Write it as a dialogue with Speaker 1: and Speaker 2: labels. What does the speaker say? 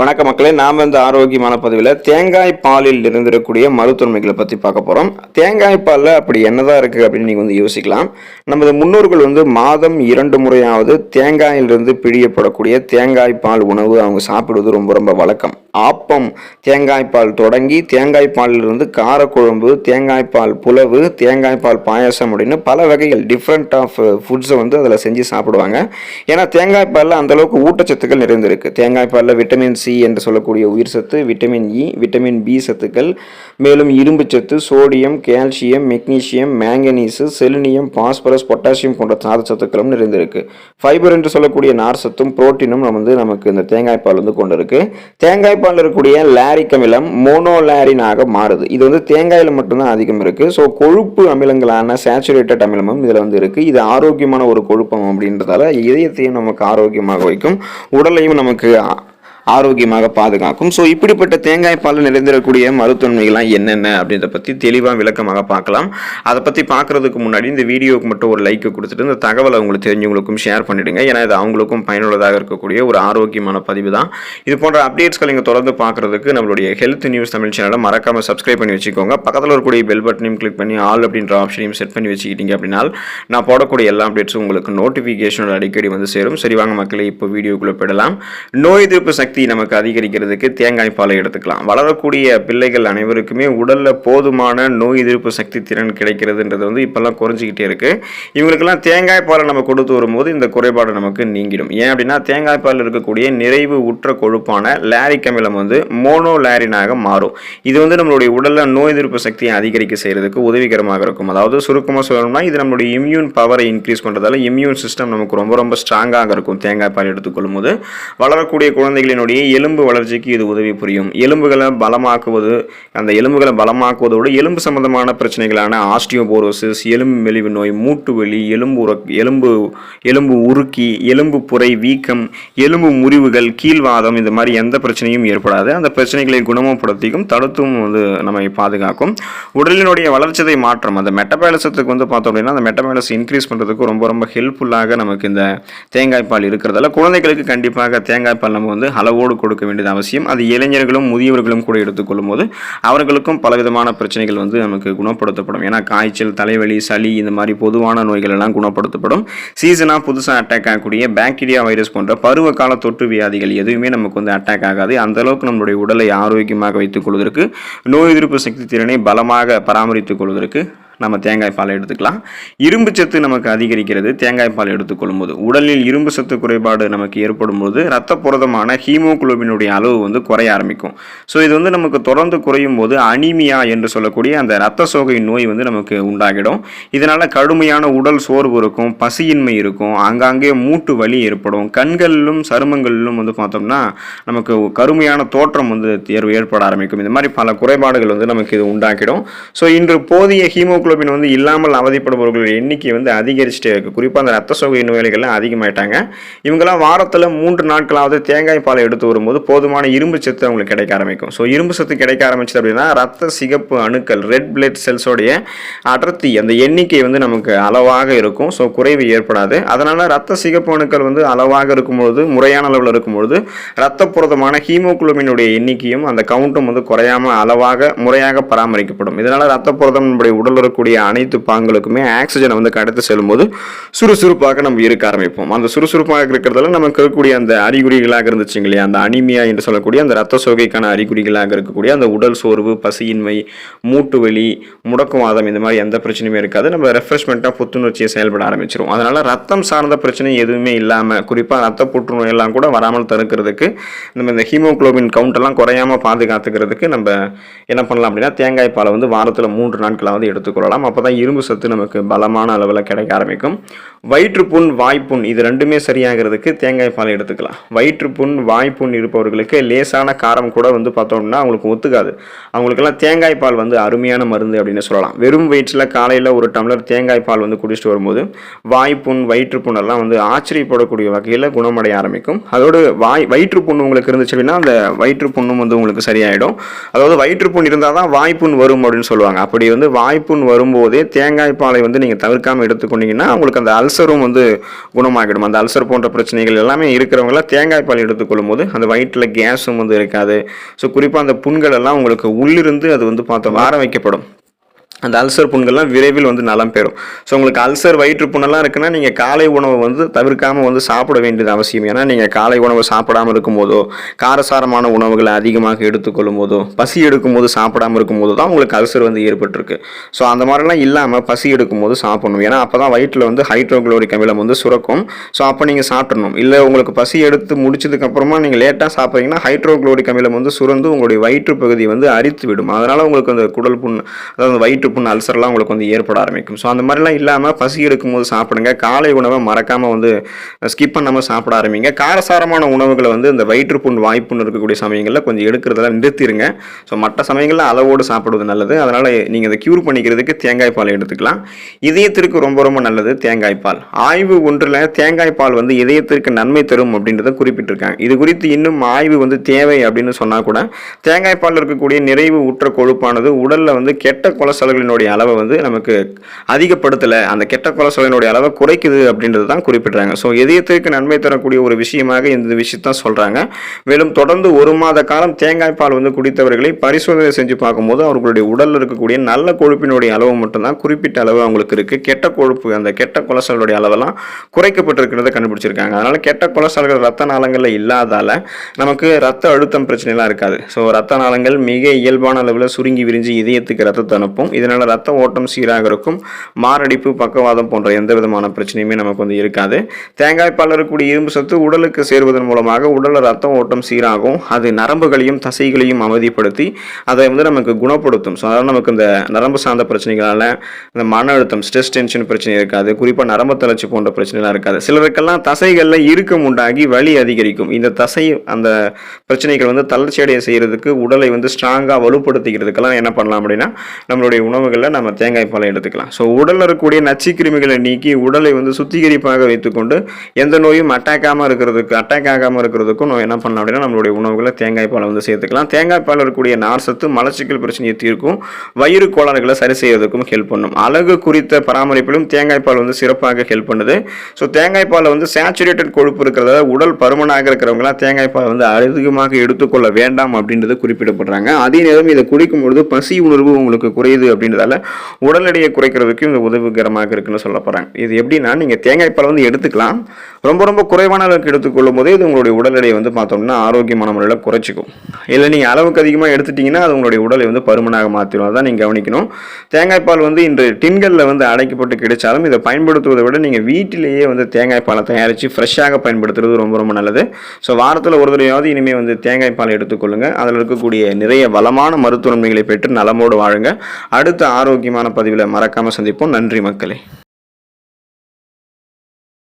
Speaker 1: வணக்க மக்களே நாம் இந்த ஆரோக்கியமான பதிவில் தேங்காய் பாலில் இருந்திருக்கக்கூடிய மருத்துவமைகளை பற்றி பார்க்க போகிறோம் தேங்காய் பாலில் அப்படி என்னதான் இருக்குது அப்படின்னு நீங்கள் வந்து யோசிக்கலாம். நமது முன்னோர்கள் வந்து மாதம் இரண்டு முறையாவது தேங்காயிலிருந்து பிழியப்படக்கூடிய தேங்காய் பால் உணவு அவங்க சாப்பிடுவது ரொம்ப ரொம்ப வழக்கம். ஆப்பம் தேங்காய் பால் தொடங்கி தேங்காய் பாலிலிருந்து காரக்குழம்பு தேங்காய் பால் புலவு தேங்காய் பால் பாயாசம் அப்படின்னு பல வகைகள் டிஃப்ரெண்ட் ஆஃப் ஃபுட்ஸை வந்து அதில் செஞ்சு சாப்பிடுவாங்க. ஏன்னா தேங்காய் பாலில் அந்தளவுக்கு ஊட்டச்சத்துக்கள் நிறைந்திருக்கு. தேங்காய் பாலில் விட்டமின்ஸ் சி என்று சொல்லக்கூடிய உயிர் சத்து விட்டமின் இ விட்டமின் பி சத்துக்கள் மேலும் இரும்பு சத்து sodium calcium magnesium manganese selenium phosphorus potassium போன்ற தாது சத்துக்களும் நிறைந்திருக்கு. ஃபைபர் என்று சொல்லக்கூடிய நார் சத்தும் புரோட்டீனும் நம்ம வந்து நமக்கு இந்த தேங்காய் பால் வந்து கொண்டு இருக்கு தேங்காய் இருக்கக்கூடிய லாரிக் அமிலம் மோனோலாரினாக மாறுது. இது வந்து தேங்காயில் மட்டும்தான் அதிகம் இருக்கு. ஸோ கொழுப்பு அமிலங்களான சேச்சுரேட்டட் அமிலமும் இதில் வந்து இருக்கு. இது ஆரோக்கியமான ஒரு கொழுப்பம் அப்படின்றதால இதயத்தையும் நமக்கு ஆரோக்கியமாக வைக்கும். உடலையும் நமக்கு ஆரோக்கியமாக பாதுகாக்கும். ஸோ இப்படிப்பட்ட தேங்காய் பாலில் நிறைந்திருக்கக்கூடிய மருத்துவமைகள்லாம் என்னென்ன அப்படின்றத பற்றி தெளிவாக விளக்கமாக பார்க்கலாம். அதை பற்றி பார்க்குறதுக்கு முன்னாடி இந்த வீடியோவுக்கு மட்டும் ஒரு லைக்கை கொடுத்துட்டு இந்த தகவலை உங்களுக்கு தெரிஞ்சவங்களுக்கும் ஷேர் பண்ணிவிடுங்க ஏன்னா இது அவங்களுக்கும் பயனுள்ளதாக இருக்கக்கூடிய ஒரு ஆரோக்கியமான பதிவு தான். இது போன்ற அப்டேட்ஸ்களை நீங்கள் தொடர்ந்து பார்க்குறதுக்கு நம்மளுடைய ஹெல்த் நியூஸ் தமிழ் சேனலை மறக்காமல் சப்ஸ்கிரைப் பண்ணி வச்சுக்கோங்க. பக்கத்தில் இருக்கக்கூடிய பெல் பட்டனையும் கிளிக் பண்ணி ஆல் அப்படின்ற ஆப்ஷனையும் செட் பண்ணி வச்சுக்கிட்டீங்க அப்படின்னா நான் போடக்கூடிய எல்லா அப்டேட்ஸும் உங்களுக்கு நோட்டிஃபிகேஷனோட அடிக்கடி வந்து சேரும். சரி வாங்க மக்களே இப்போ வீடியோக்குள்ளே போயிடலாம். நோய் எதிர்ப்பு சக்தி நமக்கு அதிகரிக்கிறதுக்கு தேங்காய் பாலை எடுத்துக்கலாம். வளரக்கூடிய பிள்ளைகள் அனைவருக்குமே உடலில் போதுமான நோய் எதிர்ப்பு சக்தி திறன் கிடைக்கிறதுன்றது வந்து இப்போல்லாம் குறைஞ்சிக்கிட்டே இருக்குது இவங்களுக்கெல்லாம் தேங்காய் பாலை நம்ம கொடுத்து வரும்போது இந்த குறைபாடு நமக்கு நீங்கிடும். ஏன் அப்படின்னா தேங்காய் பாலில் இருக்கக்கூடிய நிறைவு உற்ற கொழுப்பான லாரிக் அமிலம் வந்து மோனோ லாரினாக மாறும். இது வந்து நம்மளுடைய உடலில் நோய் எதிர்ப்பு சக்தியை அதிகரிக்க செய்யறதுக்கு உதவிகரமாக இருக்கும். அதாவது சுருக்கமாக சொல்லணும்னா இது நம்மளுடைய இம்யூன் பவரை இன்க்ரீஸ் பண்ணுறதால இம்யூன் சிஸ்டம் நமக்கு ரொம்ப ரொம்ப ஸ்ட்ராங்காக இருக்கும் தேங்காய் பால் எடுத்துக்கொள்ளும் போது வளரக்கூடிய குழந்தைகளின் நம்மளுடைய எலும்பு வளர்ச்சிக்கு இது உதவி புரியும். எலும்புகளை பலமாக்குவது அந்த எலும்புகளை பலமாக்குவதோடு எலும்பு சம்பந்தமான பிரச்சனைகளான ஆஸ்டியோபோரோசிஸ் எலும்பு மெலிவு நோய் மூட்டு வலி எலும்பு உர எலும்பு எலும்பு உருக்கி எலும்பு புரை வீக்கம் எலும்பு முறிவுகள் கீழ்வாதம் இந்த மாதிரி எந்த பிரச்சனையும் ஏற்படாது. அந்த பிரச்சனைகளை குணமப்படுத்திக்கும் தடுத்தும் வந்து நம்மை பாதுகாக்கும். உடலினுடைய வளர்ச்சிதை மாற்றம். அந்த மெட்டபாலிசத்துக்கு வந்து பார்த்தோம் அப்படின்னா அந்த மெட்டபாலிஸ் இன்க்ரீஸ் பண்ணுறதுக்கு ரொம்ப ரொம்ப ஹெல்ப்ஃபுல்லாக நமக்கு இந்த தேங்காய் பால் இருக்கிறதால குழந்தைகளுக்கு கண்டிப்பாக தேங்காய் பால் நம்ம வந்து அளவோடு கொடுக்க வேண்டியது அவசியம். அது இளைஞர்களும் முதியவர்களும் கூட எடுத்துக்கொள்ளும் போது அவர்களுக்கும் பலவிதமான பிரச்சனைகள் வந்து நமக்கு குணப்படுத்தப்படும். ஏன்னா காய்ச்சல் தலைவலி சளி இந்த மாதிரி பொதுவான நோய்கள் எல்லாம் குணப்படுத்தப்படும். சீசனாக புதுசாக அட்டாக் ஆகக்கூடிய பாக்டீரியா வைரஸ் போன்ற பருவ கால தொற்று வியாதிகள் எதுவுமே நமக்கு வந்து அட்டாக் ஆகாது. அந்த அளவுக்கு நம்மளுடைய உடலை ஆரோக்கியமாக வைத்துக் கொள்வதற்கு நோய் எதிர்ப்பு சக்தி திறனை பலமாக பராமரித்துக் கொள்வதற்கு நம்ம தேங்காய் பாலை எடுத்துக்கலாம். இரும்பு சத்து நமக்கு அதிகரிக்கிறது. தேங்காய் பால் எடுத்துக்கொள்ளும் போது உடலில் இரும்பு சத்து குறைபாடு நமக்கு ஏற்படும் போது ரத்த புரதமான ஹீமோகுளோபினுடைய அளவு வந்து குறைய ஆரம்பிக்கும். ஸோ இது வந்து நமக்கு தொடர்ந்து குறையும் போது அனிமியா என்று சொல்லக்கூடிய அந்த ரத்த சோகை நோய் வந்து நமக்கு உண்டாகிடும். இதனால் கடுமையான உடல் சோர்வு இருக்கும் பசியின்மை இருக்கும் ஆங்காங்கே மூட்டு வலி ஏற்படும். கண்களிலும் சருமங்களிலும் வந்து பார்த்தோம்னா நமக்கு கருமையான தோற்றம் வந்து தேர்வு ஏற்பட ஆரம்பிக்கும். இந்த மாதிரி பல குறைபாடுகள் வந்து நமக்கு இது உண்டாக்கிடும். ஸோ இன்று போதிய ஹீமோக்ளோபின் வந்து இல்லாமல் அவதிப்படுபவர்களுடைய எண்ணிக்கை வந்து அதிகரிச்சுட்டே இருக்குது குறிப்பாக அந்த ரத்த சோகை நோயாளிகள்லாம் அதிகமாயிட்டாங்க. இவங்கெல்லாம் வாரத்தில் மூன்று நாட்களாவது தேங்காய் பாலை எடுத்து வரும்போது போதுமான இரும்பு சத்து அவங்களுக்கு கிடைக்க ஆரம்பிக்கும். ஸோ இரும்பு சத்து கிடைக்க ஆரம்பிச்சது அப்படின்னா ரத்த சிகப்பு அணுக்கள் ரெட் பிளட் செல்ஸோடைய அடர்த்தி அந்த எண்ணிக்கை வந்து நமக்கு அளவாக இருக்கும். ஸோ குறைவு ஏற்படாது. அதனால ரத்த சிகப்பு அணுக்கள் வந்து அளவாக இருக்கும்பொழுது முறையான அளவில் இருக்கும்பொழுது ரத்த புரதமான ஹீமோகுளோபினுடைய எண்ணிக்கையும் அந்த கவுண்ட்டும் வந்து குறையாம அளவாக முறையாக பராமரிக்கப்படும். இதனால் ரத்த புரதம் நம்முடைய இருக்கும் இருக்கக்கூடிய அனைத்து பாங்களுக்குமே ஆக்சிஜனை வந்து கடத்து செல்லும்போது சுறுசுறுப்பாக நம்ம இருக்க ஆரம்பிப்போம். அந்த சுறுசுறுப்பாக இருக்கிறதால நமக்கு இருக்கக்கூடிய அந்த அறிகுறிகளாக இருந்துச்சுங்க இல்லையா? அந்த அனிமியா என்று சொல்லக்கூடிய அந்த ரத்த சோகைக்கான அறிகுறிகளாக இருக்கக்கூடிய அந்த உடல் சோர்வு பசியின்மை மூட்டு வலி முடக்குவாதம் இந்த மாதிரி எந்த பிரச்சனையுமே இருக்காது. நம்ம ரெஃப்ரெஷ்மெண்ட்டாக புத்துணர்ச்சியை செயல்பட ஆரம்பிச்சிருவோம். அதனால் ரத்தம் சார்ந்த பிரச்சனை எதுவுமே இல்லாமல் குறிப்பாக ரத்த புற்றுநோய் எல்லாம் கூட வராமல் தடுக்கிறதுக்கு நம்ம இந்த ஹீமோகுளோபின் கவுண்டெல்லாம் குறையாமல் குறையாம பாதுகாத்துக்கிறதுக்கு நம்ம என்ன பண்ணலாம் அப்படின்னா தேங்காய் பாலை வந்து வாரத்தில் மூன்று நாட்களாவது எடுத்துக்கொள்ளலாம் அப்போ தான் இரும்பு சத்து நமக்கு பலமான அளவில் கிடைக்க ஆரம்பிக்கும். வயிற்றுப்புண் வாய்ப்புண் இது ரெண்டுமே சரியாகிறதுக்கு தேங்காய் பால் எடுத்துக்கலாம். வயிற்றுப்புண் வாய்ப்புண் இருப்பவர்களுக்கு லேசான காரம் கூட வந்து பார்த்தோம்னா அவங்களுக்கு ஒத்துக்காது. அவங்களுக்கெல்லாம் தேங்காய் பால் வந்து அருமையான மருந்து அப்படின்னு சொல்லலாம். வெறும் வயிற்றில் காலையில் ஒரு டம்ளர் தேங்காய் பால் வந்து குடிச்சிட்டு வரும்போது வாய்ப்புண் வயிற்றுப்புண் எல்லாம் வந்து ஆச்சரியப்படக்கூடிய வகையில் குணமடைய ஆரம்பிக்கும். அதோடு வாய் வயிற்றுப்புண் உங்களுக்கு இருந்துச்சு அப்படின்னா அந்த வயிற்றுப்புண்ணும் வந்து உங்களுக்கு சரியாயிடும். அதாவது வயிற்றுப்புண் இருந்தால் தான் வாய்ப்புண் வரும் அப்படின்னு சொல்லுவாங்க. அப்படி வந்து வாய்ப்புண் வரும்போதே தேங்காய் பாலை வந்து நீங்கள் தவிர்க்காமல் எடுத்துக்கொண்டீங்கன்னா உங்களுக்கு அந்த அல்சரும் வந்து குணமாகிடும். அந்த அல்சர் போன்ற பிரச்சனைகள் எல்லாமே இருக்கிறவங்களாம் தேங்காய் பால் எடுத்துக்கொள்ளும் போது அந்த வயிற்றில் கேஸும் வந்து இருக்காது. ஸோ குறிப்பாக அந்த புண்கள் எல்லாம் உங்களுக்கு உள்ளிருந்து அது வந்து பார்த்தோம் வார வைக்கப்படும். அந்த அல்சர் புண்கள்லாம் விரைவில் வந்து நலம் பெறும். ஸோ உங்களுக்கு அல்சர் வயிற்று புண்ணெல்லாம் இருக்குன்னா நீங்கள் காலை உணவை வந்து தவிர்க்காமல் வந்து சாப்பிட வேண்டியது அவசியம். ஏன்னா நீங்கள் காலை உணவு சாப்பிடாம இருக்கும்போதோ காரசாரமான உணவுகளை அதிகமாக எடுத்துக்கொள்ளும் போதோ பசி எடுக்கும்போது சாப்பிடாம இருக்கும்போது தான் உங்களுக்கு அல்சர் வந்து ஏற்பட்டிருக்கு. ஸோ அந்த மாதிரிலாம் இல்லாமல் பசி எடுக்கும்போது சாப்பிடணும். ஏன்னா அப்போ தான் வயிற்றில் வந்து ஹைட்ரோக்ளோரிக் அமிலம் வந்து சுரக்கும். ஸோ அப்போ நீங்கள் சாப்பிடணும். இல்லை உங்களுக்கு பசி எடுத்து முடிச்சதுக்கப்புறமா நீங்கள் லேட்டாக சாப்பிட்றீங்கன்னா ஹைட்ரோக்ளோரிக் அமிலம் வந்து சுரந்து உங்களுடைய வயிற்று பகுதியை வந்து அரித்து விடும். அதனால் உங்களுக்கு அந்த குடல் புண் அதாவது வயிற்று புண் அல்சர்லாம் உங்களுக்கு வந்து ஏற்பட ஆரம்பிக்கும். ஸோ அந்த மாதிரிலாம் இல்லாமல் பசி எடுக்கும்போது சாப்பிடுங்க. காலை உணவை மறக்காமல் வந்து ஸ்கிப் பண்ணாமல் சாப்பிட ஆரம்பிங்க. காரசாரமான உணவுகளை வந்து இந்த வயிற்றுப்புண் வாய்ப்புண் இருக்கக்கூடிய சமயங்களில் கொஞ்சம் எடுக்கிறதெல்லாம் நிறுத்திடுங்க ஸோ மற்ற சமயங்களில் அளவோடு சாப்பிடுவது நல்லது. அதனால் நீங்கள் இதை க்யூர் பண்ணிக்கிறதுக்கு தேங்காய் பால் எடுத்துக்கலாம். இதயத்திற்கு ரொம்ப ரொம்ப நல்லது தேங்காய் பால். ஆய்வு ஒன்றில் தேங்காய் பால் வந்து இதயத்திற்கு நன்மை தரும் அப்படின்றத குறிப்பிட்டிருக்காங்க. இது குறித்து இன்னும் ஆய்வு வந்து தேவை அப்படின்னு சொன்னால் கூட தேங்காய் பால் இருக்கக்கூடிய நிறைவு உற்ற கொழுப்பானது உடலில் வந்து கெட்ட கொலஸ்ட்ராலினுடைய அளவை வந்து நமக்கு அதிகப்படுத்தலை அந்த கெட்ட கொலஸ்ட்ராலினுடைய அளவை குறைக்குது அப்படின்றது தான் குறிப்பிட்றாங்க. ஸோ இதயத்திற்கு நன்மை தரக்கூடிய ஒரு விஷயமாக இந்த விஷயத்தான் சொல்கிறாங்க மேலும் தொடர்ந்து ஒரு மாத காலம் தேங்காய் பால் வந்து குடித்தவர்களை பரிசோதனை செஞ்சு பார்க்கும்போது அவர்களுடைய உடலில் இருக்கக்கூடிய நல்ல கொழுப்பினுடைய அளவு மட்டும்தான் குறிப்பிட்ட அளவு அவங்களுக்கு இருக்குது கெட்ட கொழுப்பு அந்த கெட்ட கொலஸ்ட்ராலுடைய அளவெல்லாம் குறைக்கப்பட்டிருக்கிறத கண்டுபிடிச்சிருக்காங்க. அதனால் கெட்ட கொலஸ்ட்ரால்கள் ரத்த நாளங்களில் இல்லாதால நமக்கு ரத்த அழுத்தம் பிரச்சனைலாம் இருக்காது. ஸோ ரத்த நாளங்கள் மிக இயல்பான அளவில் சுருங்கி விரிஞ்சு இதயத்துக்கு ரத்தத்தை அனுப்பும். இதனால் ரத்த ஓட்டம் சீராக இருக்கும் மாரடைப்பு பக்கவாதம் போன்ற எந்த விதமான பிரச்சனையுமே நமக்கு வந்து இருக்காது. தேங்காய் பால் இருக்கக்கூடிய இரும்பு சத்து உடலுக்கு சேருவதன் மூலமாக உடலில் ரத்த ஓட்டம் சீராகும். அது நரம்புகளையும் தசைகளையும் அமைதிப்படுத்தி அதை வந்து நமக்கு குணப்படுத்தும். ஸோ அதனால் நமக்கு இந்த நரம்பு சார்ந்த பிரச்சனைகளால் இந்த மன அழுத்தம் ஸ்ட்ரெஸ் டென்ஷன் பிரச்சனை இருக்காது. குறிப்பாக நரம்பு தளர்ச்சி போன்ற பிரச்சனைலாம் இருக்காது. சிலருக்கெல்லாம் தசைகளில் இறுக்கம் உண்டாகி வலி அதிகரிக்கும். இந்த தசை அந்த பிரச்சனைகள் வந்து தளர்ச்சி அடைய செய்கிறதுக்கு உடலை வந்து ஸ்ட்ராங்காக வலுப்படுத்திக்கிறதுக்கெல்லாம் என்ன பண்ணலாம் அப்படின்னா நம்மளுடைய உணவுகளில் நம்ம தேங்காய் பாலை எடுத்துக்கலாம். ஸோ உடலில் இருக்கக்கூடிய நச்சு கிருமிகளை நீக்கி உடலை வந்து சுத்திகரிப்பாக வைத்துக்கொண்டு எந்த நோயும் அட்டாக் ஆகாமல் இருக்கிறதுக்கு அட்டாக் ஆகாமல் இருக்கிறதுக்கும் நம்ம என்ன பண்ணலாம் அப்படின்னா நம்மளுடைய உணவுகளை தேங்காய் பாலை வந்து சேர்த்துக்கலாம். தேங்காய் பால் இருக்கக்கூடிய நார்சத்து மலச்சிக்கல் பிரச்சனையை தீர்க்கும் வயிறு கோளாறுகளை சரி செய்வதற்கும் ஹெல்ப் பண்ணும். அழகு குறித்த பராமரிப்பிலும் தேங்காய் பால் வந்து சிறப்பாக ஹெல்ப் பண்ணுது. ஸோ தேங்காய் பாலில் வந்து சேச்சுரேட்டட் கொழுப்பு இருக்கிறத உடல் பருமனாக இருக்கிறவங்களாம் தேங்காய் பால் வந்து அதிகமாக எடுத்துக்கொள்ள வேண்டாம் அப்படின்றது குறிப்பிடப்படுறாங்க. அதே நேரம் இதை குடிக்கும் பொழுது பசி உணர்வு உங்களுக்கு குறையுது அப்படின்றதால உடல் எடையை குறைக்கிறதுக்கு இது உதவிகரமாக இருக்குன்னு சொல்ல போகிறாங்க இது எப்படின்னா நீங்கள் தேங்காய் பால் வந்து எடுத்துக்கலாம். ரொம்ப ரொம்ப குறைவான அளவுக்கு எடுத்துக்கொள்ளும் போதே இது உங்களுடைய உடல் எடையை வந்து பார்த்தோம்னா ஆரோக்கியமான முறையில் குறைச்சிக்கும். இல்லை நீங்கள் அளவுக்கு அதிகமாக எடுத்துட்டீங்கன்னா அது உங்களுடைய உடலை வந்து பருமனாக மாற்றிடும் அதான் நீங்கள் கவனிக்கணும். தேங்காய் பால் வந்து இன்று டின்களில் வந்து அடைக்கப்பட்டு கிடைச்சாலும் இதை பயன்படுத்துவதை விட நீங்கள் வீட்டிலேயே வந்து தேங்காய் பாலை தயாரித்து ஃப்ரெஷ்ஷாக பயன்படுத்துறது ரொம்ப ரொம்ப நல்லது. ஸோ வாரத்தில் ஒரு தடவையாவது இனிமேல் வந்து தேங்காய் பால் அதில் இருக்கக்கூடிய நிறைய வளமான மருத்துவ நன்மைகளை பெற்று நலமோடு வாழுங்க. அடுத்த ஆரோக்கியமான பதிவில் மறக்காமல் சந்திப்போம். நன்றி மக்களே.